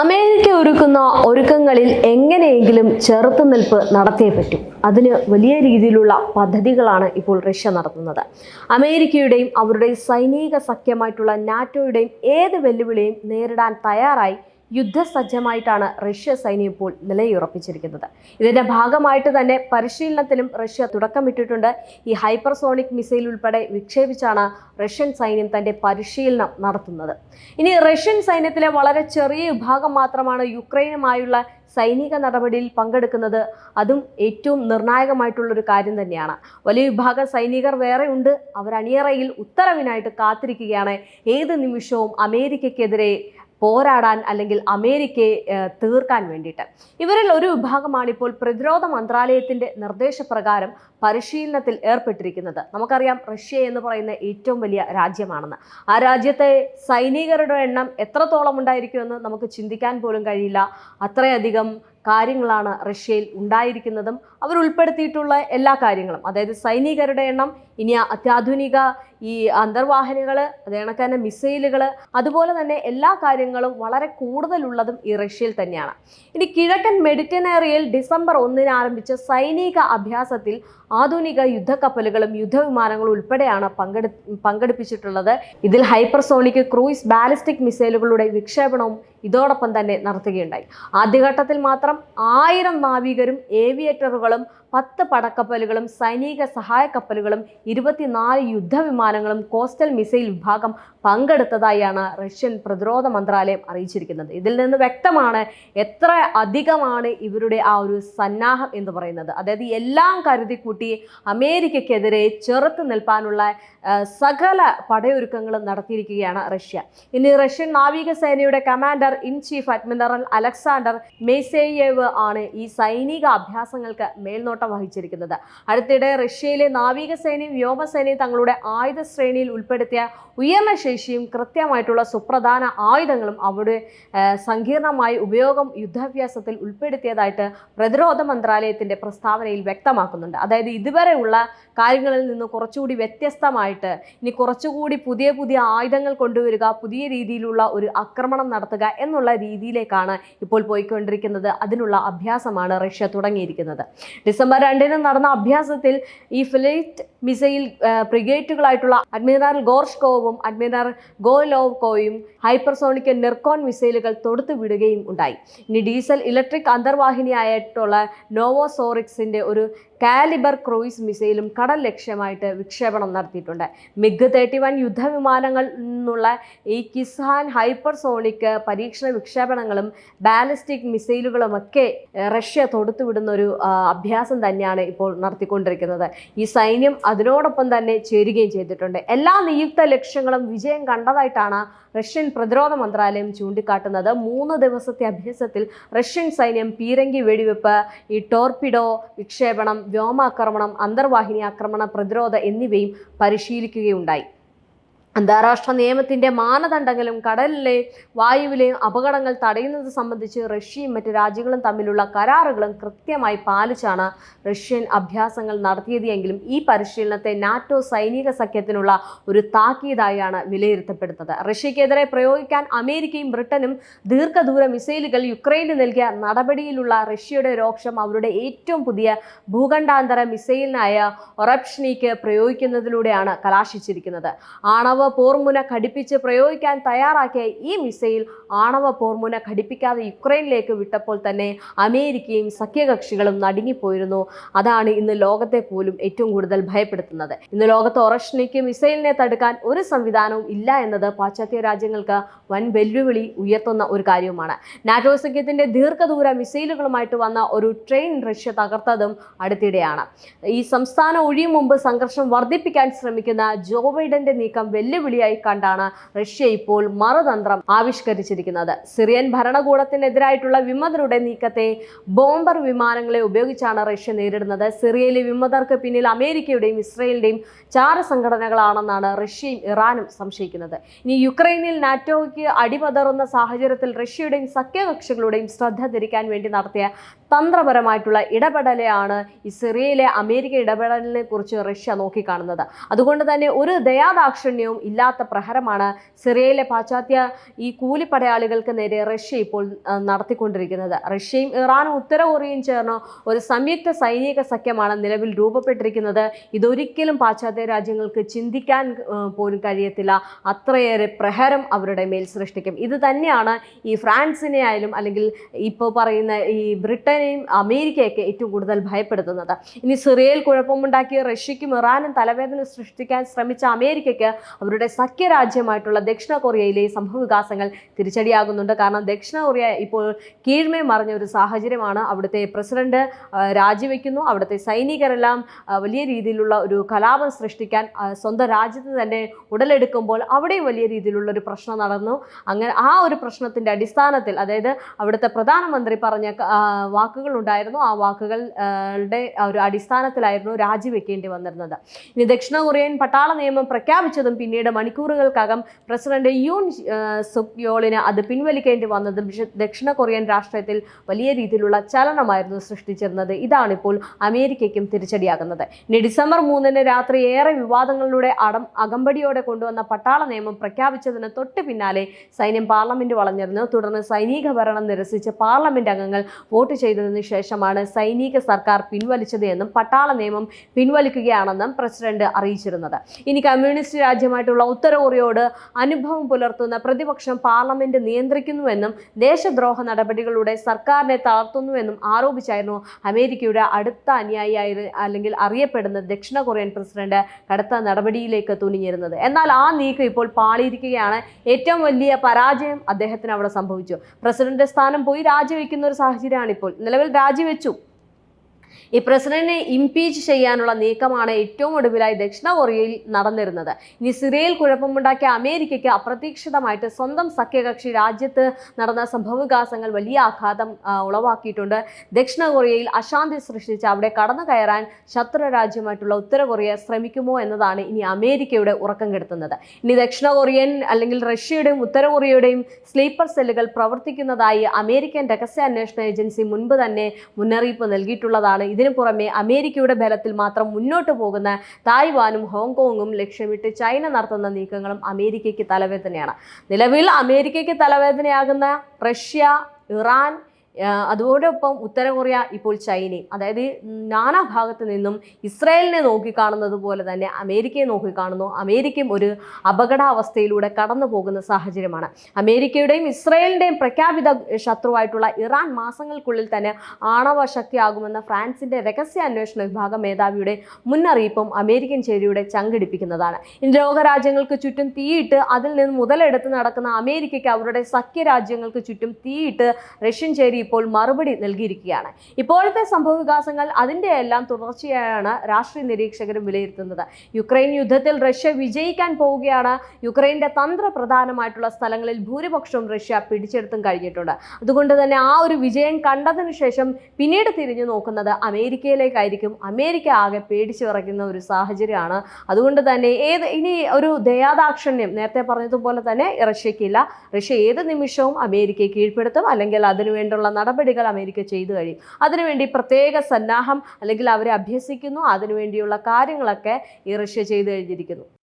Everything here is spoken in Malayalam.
അമേരിക്ക ഒരുക്കുന്ന ഒരുക്കങ്ങളിൽ എങ്ങനെയെങ്കിലും ചെറുത്തുനിൽപ്പ് നടത്തിയേ പറ്റൂ. അതിന് വലിയ രീതിയിലുള്ള പദ്ധതികളാണ് ഇപ്പോൾ റഷ്യ നടത്തുന്നത്. അമേരിക്കയുടെയും അവരുടെ സൈനിക സഖ്യമായിട്ടുള്ള നാറ്റോയുടെയും ഏത് വെല്ലുവിളിയും നേരിടാൻ തയ്യാറായി യുദ്ധസജ്ജമായിട്ടാണ് റഷ്യ സൈന്യം ഇപ്പോൾ നിലയുറപ്പിച്ചിരിക്കുന്നത്. ഇതിന്റെ ഭാഗമായിട്ട് തന്നെ പരിശീലനത്തിനും റഷ്യ തുടക്കമിട്ടിട്ടുണ്ട് ഈ ഹൈപ്പർസോണിക് മിസൈൽ ഉൾപ്പെടെ വിക്ഷേപിച്ചാണ് റഷ്യൻ സൈന്യം തന്റെ പരിശീലനം നടത്തുന്നത്. ഇനി റഷ്യൻ സൈന്യത്തിലെ വളരെ ചെറിയ വിഭാഗം മാത്രമാണ് യുക്രൈനുമായുള്ള സൈനിക നടപടിയിൽ പങ്കെടുക്കുന്നത്. അതും ഏറ്റവും നിർണായകമായിട്ടുള്ളൊരു കാര്യം തന്നെയാണ്. വലിയ വിഭാഗം സൈനികർ വേറെ ഉണ്ട്. അവർ അണിയറയിൽ ഉത്തരവിനായിട്ട് കാത്തിരിക്കുകയാണ്. ഏത് നിമിഷവും അമേരിക്കയ്ക്കെതിരെ പോരാടാൻ അല്ലെങ്കിൽ അമേരിക്കയെ തീർക്കാൻ വേണ്ടിയിട്ട്. ഇവരിൽ ഒരു വിഭാഗമാണ് ഇപ്പോൾ പ്രതിരോധ മന്ത്രാലയത്തിന്റെ നിർദ്ദേശപ്രകാരം പരിശീലനത്തിൽ ഏർപ്പെട്ടിരിക്കുന്നത്. നമുക്കറിയാം റഷ്യ എന്ന് പറയുന്ന ഏറ്റവും വലിയ രാജ്യമാണെന്ന്. ആ രാജ്യത്തെ സൈനികരുടെ എണ്ണം എത്രത്തോളം ഉണ്ടായിരിക്കുമെന്ന് നമുക്ക് ചിന്തിക്കാൻ പോലും കഴിയില്ല. അത്രയധികം കാര്യങ്ങളാണ് റഷ്യയിൽ ഉണ്ടായിരിക്കുന്നതും അവർ ഉൾപ്പെടുത്തിയിട്ടുള്ള എല്ലാ കാര്യങ്ങളും. അതായത് സൈനികരുടെ എണ്ണം ഇനി അത്യാധുനിക ഈ അന്തർവാഹിനികൾ അതേണക്ക് തന്നെ മിസൈലുകൾ അതുപോലെ തന്നെ എല്ലാ കാര്യങ്ങളും വളരെ കൂടുതലുള്ളതും ഈ റഷ്യയിൽ തന്നെയാണ്. ഇനി കിഴക്കൻ മെഡിറ്റനേറിയയിൽ ഡിസംബർ ഒന്നിന് ആരംഭിച്ച സൈനിക അഭ്യാസത്തിൽ ആധുനിക യുദ്ധക്കപ്പലുകളും യുദ്ധവിമാനങ്ങളും ഉൾപ്പെടെയാണ് പങ്കെടു പങ്കെടുപ്പിച്ചിട്ടുള്ളത്. ഇതിൽ ഹൈപ്പർസോണിക് ക്രൂയിസ് ബാലിസ്റ്റിക് മിസൈലുകളുടെ വിക്ഷേപണവും ഇതോടൊപ്പം തന്നെ നടത്തുകയുണ്ടായി. ആദ്യഘട്ടത്തിൽ മാത്രം ആയിരം നാവികരും ഏവിയേറ്ററുകളും പത്ത് പടക്കപ്പലുകളും സൈനിക സഹായ കപ്പലുകളും ഇരുപത്തിനാല് യുദ്ധവിമാനങ്ങളും കോസ്റ്റൽ മിസൈൽ വിഭാഗം പങ്കെടുത്തതായാണ് റഷ്യൻ പ്രതിരോധ മന്ത്രാലയം അറിയിച്ചിരിക്കുന്നത്. ഇതിൽ നിന്ന് വ്യക്തമാണ് എത്ര അധികമാണ് ഇവരുടെ ആ ഒരു സന്നാഹം എന്ന് പറയുന്നത്. അതായത് എല്ലാം കരുതി കൂട്ടി അമേരിക്കയ്ക്കെതിരെ ചെറുത്ത് നിൽപ്പാനുള്ള സകല പടയൊരുക്കങ്ങളും നടത്തിയിരിക്കുകയാണ് റഷ്യ. ഇനി റഷ്യൻ നാവികസേനയുടെ commander in chief admiral Alexander Moiseyev ആണ് ഈ സൈനിക അഭ്യാസങ്ങൾക്ക് മേൽനോട്ടം വഹിച്ചിരിക്കുന്നത്. അടുത്തിടെ റഷ്യയിലെ നാവികസേനയും വ്യോമസേനയും തങ്ങളുടെ ആയുധ ശ്രേണിയിൽ ഉൾപ്പെടുത്തിയ ഉയർന്ന ശേഷിയും കൃത്യമായിട്ടുള്ള സുപ്രധാന ആയുധങ്ങളും അവിടെ സങ്കീർണമായി ഉപയോഗം യുദ്ധാഭ്യാസത്തിൽ ഉൾപ്പെടുത്തിയതായിട്ട് പ്രതിരോധ മന്ത്രാലയത്തിന്റെ പ്രസ്താവനയിൽ വ്യക്തമാക്കുന്നുണ്ട്. അതായത് ഇതുവരെയുള്ള കാര്യങ്ങളിൽ നിന്ന് കുറച്ചുകൂടി വ്യത്യസ്തമായിട്ട് ഇനി കുറച്ചുകൂടി പുതിയ പുതിയ ആയുധങ്ങൾ കൊണ്ടുവരിക പുതിയ രീതിയിലുള്ള ഒരു ആക്രമണം നടത്തുക എന്നുള്ള രീതിയിലേക്കാണ് ഇപ്പോൾ പോയിക്കൊണ്ടിരിക്കുന്നത്. അതിനുള്ള അഭ്യാസമാണ് റഷ്യ തുടങ്ങിയിരിക്കുന്നത്. ഡിസംബർ രണ്ടിന് നടന്ന അഭ്യാസത്തിൽ ഈ ഫ്ലൈറ്റ് മിസൈൽ ബ്രിഗേറ്റുകളായിട്ടുള്ള അഡ്മിറൽ ഗോർഷ്കോവും അഡ്മിറൽ ഗോലോവ്കോയും ഹൈപ്പർസോണിക് നിർക്കോൺ മിസൈലുകൾ തൊടുത്തു വിടുകയും ഉണ്ടായി. ഇനി ഡീസൽ ഇലക്ട്രിക് അന്തർവാഹിനിയായിട്ടുള്ള നോവോസോറിക്സിന്റെ ഒരു കാലിബർ ക്രൂയിസ് മിസൈലും കടൽ ലക്ഷ്യമായിട്ട് വിക്ഷേപണം നടത്തിയിട്ടുണ്ട്. മിഗ് തേർട്ടി വൺ യുദ്ധവിമാനങ്ങളിൽ നിന്നുള്ള ഈ കിസാൻ ഹൈപ്പർസോണിക് പരീക്ഷണ വിക്ഷേപണങ്ങളും ബാലിസ്റ്റിക് മിസൈലുകളുമൊക്കെ റഷ്യ തൊടുത്തുവിടുന്ന ഒരു അഭ്യാസം തന്നെയാണ് ഇപ്പോൾ നടത്തിക്കൊണ്ടിരിക്കുന്നത്. ഈ സൈന്യം അതിനോടൊപ്പം തന്നെ ചേരുകയും ചെയ്തിട്ടുണ്ട്. എല്ലാ നിയുക്ത ലക്ഷ്യങ്ങളും വിജയം കണ്ടതായിട്ടാണ് റഷ്യൻ പ്രതിരോധ മന്ത്രാലയം ചൂണ്ടിക്കാട്ടുന്നത്. മൂന്ന് ദിവസത്തെ അഭ്യാസത്തിൽ റഷ്യൻ സൈന്യം പീരങ്കി വെടിവെപ്പ് ഈ ടോർപിഡോ വിക്ഷേപണം വ്യോമാക്രമണം അന്തർവാഹിനി ആക്രമണ പ്രതിരോധ എന്നിവയും പരിശീലിക്കുകയുണ്ടായി. അന്താരാഷ്ട്ര നിയമത്തിന്റെ മാനദണ്ഡങ്ങളും കടലിലെ വായുവിലെയും അപകടങ്ങൾ തടയുന്നത് സംബന്ധിച്ച് റഷ്യയും മറ്റ് രാജ്യങ്ങളും തമ്മിലുള്ള കരാറുകളും കൃത്യമായി പാലിച്ചാണ് റഷ്യൻ അഭ്യാസങ്ങൾ നടത്തിയത് എങ്കിലും ഈ പരിശീലനത്തെ നാറ്റോ സൈനിക സഖ്യത്തിനുള്ള ഒരു താക്കീതായാണ് വിലയിരുത്തപ്പെടുന്നത്. റഷ്യക്കെതിരെ പ്രയോഗിക്കാൻ അമേരിക്കയും ബ്രിട്ടനും ദീർഘദൂര മിസൈലുകൾ യുക്രൈന് നൽകിയ നടപടിയിലുള്ള റഷ്യയുടെ രോക്ഷം അവരുടെ ഏറ്റവും പുതിയ ഭൂഖണ്ഡാന്തര മിസൈലിനായ ഒറപ്ഷനിക്ക് പ്രയോഗിക്കുന്നതിലൂടെയാണ് കലാശിച്ചിരിക്കുന്നത്. ആണവ പോർമുന ഘടിപ്പിച്ച് പ്രയോഗിക്കാൻ തയ്യാറാക്കിയ ഈ മിസൈൽ ആണവ പോർമുന ഘടിപ്പിക്കാതെ യുക്രൈനിലേക്ക് വിട്ടപ്പോൾ തന്നെ അമേരിക്കയും സഖ്യകക്ഷികളും നടുങ്ങിപ്പോയിരുന്നു. അതാണ് ഇന്ന് ലോകത്തെ പോലും ഏറ്റവും കൂടുതൽ ഭയപ്പെടുത്തുന്നത്. ഇന്ന് ലോകത്ത് ഒറഷ്നിക്ക് മിസൈലിനെ തടുക്കാൻ ഒരു സംവിധാനവും ഇല്ല എന്നത് പാശ്ചാത്യ രാജ്യങ്ങൾക്ക് വൻ വെല്ലുവിളി ഉയർത്തുന്ന ഒരു കാര്യവുമാണ്. നാറ്റോ സഖ്യത്തിന്റെ ദീർഘദൂര മിസൈലുകളുമായിട്ട് വന്ന ഒരു ട്രെയിൻ റഷ്യ തകർത്തതും അടുത്തിടെയാണ്. ഈ സംസ്ഥാനം ഒഴിയും മുമ്പ് സംഘർഷം വർദ്ധിപ്പിക്കാൻ ശ്രമിക്കുന്ന ജോ ബൈഡന്റെ നീക്കം വെല്ലുവിളിയായി കണ്ടാണ് റഷ്യ ഇപ്പോൾ മറുതന്ത്രം ആവിഷ്കരിച്ചിരിക്കുന്നത്. സിറിയൻ ഭരണകൂടത്തിനെതിരായിട്ടുള്ള വിമതരുടെ നീക്കത്തെ ബോംബർ വിമാനങ്ങളെ ഉപയോഗിച്ചാണ് റഷ്യ നേരിടുന്നത്. സിറിയയിലെ വിമതർക്ക് പിന്നിൽ അമേരിക്കയുടെയും ഇസ്രയേലിന്റെയും ചാര സംഘടനകളാണെന്നാണ് റഷ്യയും ഇറാനും സംശയിക്കുന്നത്. ഇനി യുക്രൈനിൽ നാറ്റോയ്ക്ക് അടിപതറുന്ന സാഹചര്യത്തിൽ റഷ്യയുടെയും സഖ്യകക്ഷികളുടെയും ശ്രദ്ധ തിരിക്കാൻ വേണ്ടി നടത്തിയ തന്ത്രപരമായിട്ടുള്ള ഇടപെടലെയാണ് ഈ സിറിയയിലെ അമേരിക്ക ഇടപെടലിനെ കുറിച്ച് റഷ്യ നോക്കിക്കാണുന്നത്. അതുകൊണ്ട് തന്നെ ഒരു ദയാദാക്ഷിണ്യവും ഇല്ലാത്ത പ്രഹരമാണ് സിറിയയിലെ പാശ്ചാത്യ ഈ കൂലിപ്പടയാളികൾക്ക് നേരെ റഷ്യ ഇപ്പോൾ നടത്തിക്കൊണ്ടിരിക്കുന്നത്. റഷ്യയും ഇറാനും ഉത്തര കൊറിയയും ചേർന്ന് ഒരു സംയുക്ത സൈനിക സഖ്യമാണ് നിലവിൽ രൂപപ്പെട്ടിരിക്കുന്നത്. ഇതൊരിക്കലും പാശ്ചാത്യ രാജ്യങ്ങൾക്ക് ചിന്തിക്കാൻ പോലും കഴിയത്തില്ല. അത്രയേറെ പ്രഹരം അവരുടെ മേൽ സൃഷ്ടിക്കും. ഇത് തന്നെയാണ് ഈ ഫ്രാൻസിനെ ആയാലും അല്ലെങ്കിൽ ഇപ്പോൾ പറയുന്ന ഈ ബ്രിട്ടനെയും അമേരിക്കയൊക്കെ ഏറ്റവും കൂടുതൽ ഭയപ്പെടുത്തുന്നത്. ഇനി സിറിയയിൽ കുഴപ്പമുണ്ടാക്കിയ റഷ്യയ്ക്കും ഇറാനും തലവേദന സൃഷ്ടിക്കാൻ ശ്രമിച്ച അമേരിക്കയ്ക്ക് അവരുടെ സഖ്യരാജ്യമായിട്ടുള്ള ദക്ഷിണ കൊറിയയിലെ സംഭവവികാസങ്ങൾ തിരിച്ചടിയാകുന്നുണ്ട്. കാരണം ദക്ഷിണ കൊറിയ ഇപ്പോൾ കീഴ്മേ മറിഞ്ഞ ഒരു സാഹചര്യമാണ് അവിടുത്തെ പ്രസിഡന്റ് രാജിവെക്കുന്നു. അവിടുത്തെ സൈനികരെല്ലാം വലിയ രീതിയിലുള്ള ഒരു കലാപം സൃഷ്ടിക്കാൻ സ്വന്തം രാജ്യത്ത് തന്നെ ഉടലെടുക്കുമ്പോൾ അവിടെയും വലിയ രീതിയിലുള്ള ഒരു പ്രശ്നം നടന്നു. അങ്ങനെ ആ ഒരു പ്രശ്നത്തിന്റെ അടിസ്ഥാനത്തിൽ അതായത് അവിടുത്തെ പ്രധാനമന്ത്രി പറഞ്ഞ ആ, വാക്കുകളുണ്ടായിരുന്നു ആ വാക്കുകളുടെ ഒരു അടിസ്ഥാനത്തിലായിരുന്നു രാജിവെക്കേണ്ടി വന്നിരുന്നത്. ഇനി ദക്ഷിണ കൊറിയൻ പട്ടാള നിയമം പ്രഖ്യാപിച്ചതും പിന്നീട് മണിക്കൂറുകൾക്കകം പ്രസിഡന്റ് യൂൺ സുക്യോളിന് അത് പിൻവലിക്കേണ്ടി വന്നതും ദക്ഷിണ കൊറിയൻ രാഷ്ട്രീയത്തിൽ വലിയ രീതിയിലുള്ള ചലനമായിരുന്നു സൃഷ്ടിച്ചിരുന്നത്. ഇതാണിപ്പോൾ അമേരിക്കയ്ക്കും തിരിച്ചടിയാകുന്നത്. ഇനി ഡിസംബർ മൂന്നിന് രാത്രി ഏറെ വിവാദങ്ങളിലൂടെ അടം അകമ്പടിയോടെ കൊണ്ടുവന്ന പട്ടാള നിയമം പ്രഖ്യാപിച്ചതിന് തൊട്ട് പിന്നാലെ സൈന്യം പാർലമെന്റ് വളഞ്ഞിരുന്നു. തുടർന്ന് സൈനിക ഭരണം നിരസിച്ച് പാർലമെന്റ് അംഗങ്ങൾ വോട്ട് ചെയ്തതിനു ശേഷമാണ് സൈനിക സർക്കാർ പിൻവലിച്ചത് എന്നും പട്ടാള നിയമം പിൻവലിക്കുകയാണെന്നും പ്രസിഡന്റ് അറിയിച്ചിരുന്നത്. ഇനി കമ്മ്യൂണിസ്റ്റ് രാജ്യമായിട്ടുള്ള ഉത്തര കൊറിയോട് അനുഭവം പുലർത്തുന്ന പ്രതിപക്ഷം പാർലമെന്റ് നിയന്ത്രിക്കുന്നുവെന്നും ദേശദ്രോഹ നടപടികളുടെ സർക്കാരിനെ തളർത്തുന്നുവെന്നും ആരോപിച്ചായിരുന്നു അമേരിക്കയുടെ അടുത്ത അനുയായി അല്ലെങ്കിൽ അറിയപ്പെടുന്ന ദക്ഷിണ കൊറിയൻ പ്രസിഡന്റ് കടുത്ത നടപടിയിലേക്ക് തുനിഞ്ഞിരുന്നത്. എന്നാൽ ആ നീക്കം ഇപ്പോൾ പാളിയിരിക്കുകയാണ്. ഏറ്റവും വലിയ പരാജയം അദ്ദേഹത്തിന് അവിടെ സംഭവിച്ചു. പ്രസിഡന്റ് സ്ഥാനം പോയി രാജിവെക്കുന്ന ഒരു സാഹചര്യമാണ് ഇപ്പോൾ നിലവിൽ രാജിവെച്ചു. ഈ പ്രസിഡന്റിനെ ഇംപീച്ച് ചെയ്യാനുള്ള നീക്കമാണ് ഏറ്റവും ഒടുവിലായി ദക്ഷിണ കൊറിയയിൽ നടന്നിരുന്നത്. ഇനി സിറിയയിൽ കുഴപ്പമുണ്ടാക്കിയ അമേരിക്കയ്ക്ക് അപ്രതീക്ഷിതമായിട്ട് സ്വന്തം സഖ്യകക്ഷി രാജ്യത്ത് നടന്ന സംഭവവികാസങ്ങൾ വലിയ ആഘാതം ഉളവാക്കിയിട്ടുണ്ട്. ദക്ഷിണ കൊറിയയിൽ അശാന്തി സൃഷ്ടിച്ച് അവിടെ കടന്നു കയറാൻ ശത്രു രാജ്യമായിട്ടുള്ള ഉത്തര കൊറിയ ശ്രമിക്കുമോ എന്നതാണ് ഇനി അമേരിക്കയുടെ ഉറക്കം കെടുത്തുന്നത്. ഇനി ദക്ഷിണ കൊറിയൻ അല്ലെങ്കിൽ റഷ്യയുടെയും ഉത്തര കൊറിയയുടെയും സ്ലീപ്പർ സെല്ലുകൾ പ്രവർത്തിക്കുന്നതായി അമേരിക്കൻ രഹസ്യാന്വേഷണ ഏജൻസി മുൻപ് തന്നെ മുന്നറിയിപ്പ് നൽകിയിട്ടുള്ളതാണ്. ഇതിനു പുറമെ അമേരിക്കയുടെ ബലത്തിൽ മാത്രം മുന്നോട്ട് പോകുന്ന തായ്വാനും ഹോങ്കോങ്ങും ലക്ഷ്യമിട്ട് ചൈന നടത്തുന്ന നീക്കങ്ങളും അമേരിക്കയ്ക്ക് തലവേദനയാണ്. നിലവിൽ അമേരിക്കയ്ക്ക് തലവേദനയാകുന്ന റഷ്യ ഇറാൻ അതോടൊപ്പം ഉത്തര കൊറിയ ഇപ്പോൾ ചൈനയും അതായത് നാനാ ഭാഗത്തു നിന്നും ഇസ്രായേലിനെ നോക്കിക്കാണുന്നത് പോലെ തന്നെ അമേരിക്കയെ നോക്കിക്കാണുന്നു. അമേരിക്കയും ഒരു അപകടാവസ്ഥയിലൂടെ കടന്നു പോകുന്ന സാഹചര്യമാണ്. അമേരിക്കയുടെയും ഇസ്രായേലിന്റെയും പ്രഖ്യാപിത ശത്രുവായിട്ടുള്ള ഇറാൻ മാസങ്ങൾക്കുള്ളിൽ തന്നെ ആണവ ശക്തിയാകുമെന്ന ഫ്രാൻസിന്റെ രഹസ്യാന്വേഷണ വിഭാഗം മേധാവിയുടെ മുന്നറിയിപ്പും അമേരിക്കൻ ചേരിയുടെ ചങ്കിടിപ്പിക്കുന്നതാണ്. ലോകരാജ്യങ്ങൾക്ക് ചുറ്റും തീയിട്ട് അതിൽ നിന്ന് മുതലെടുത്ത് നടക്കുന്ന അമേരിക്കയ്ക്ക് അവരുടെ സഖ്യരാജ്യങ്ങൾക്ക് ചുറ്റും തീയിട്ട് റഷ്യൻ ചേരി ഇപ്പോൾ മറുപടി നൽകിയിരിക്കുകയാണ്. ഇപ്പോഴത്തെ സംഭവവികാസങ്ങൾ അതിന്റെ എല്ലാം തുടർച്ചയായാണ് രാഷ്ട്രീയ നിരീക്ഷകരും വിലയിരുത്തുന്നത്. യുക്രൈൻ യുദ്ധത്തിൽ റഷ്യ വിജയിക്കാൻ പോവുകയാണ്. യുക്രൈന്റെ തന്ത്രപ്രധാനമായിട്ടുള്ള സ്ഥലങ്ങളിൽ ഭൂരിപക്ഷവും റഷ്യ പിടിച്ചെടുത്തും കഴിഞ്ഞിട്ടുണ്ട്. അതുകൊണ്ട് തന്നെ ആ ഒരു വിജയം കണ്ടതിന് ശേഷം പിന്നീട് തിരിഞ്ഞു നോക്കുന്നത് അമേരിക്കയിലേക്കായിരിക്കും. അമേരിക്ക ആകെ പേടിച്ചു വിറയ്ക്കുന്ന ഒരു സാഹചര്യമാണ്. അതുകൊണ്ട് തന്നെ ഏത് ഇനി ഒരു ദയാദാക്ഷണ്യം നേരത്തെ പറഞ്ഞതുപോലെ തന്നെ റഷ്യക്കില്ല റഷ്യ ഏത് നിമിഷവും അമേരിക്കയെ കീഴ്പ്പെടുത്തും. അല്ലെങ്കിൽ അതിനുവേണ്ടിയുള്ള നടപടികൾ അമേരിക്ക ചെയ്തു കഴിയും. അതിനുവേണ്ടി പ്രത്യേക സന്നാഹം അല്ലെങ്കിൽ അവരെ അഭ്യസിക്കുന്നു. അതിനുവേണ്ടിയുള്ള കാര്യങ്ങളൊക്കെ ഈ റഷ്യ ചെയ്തു കഴിഞ്ഞിരിക്കുന്നു.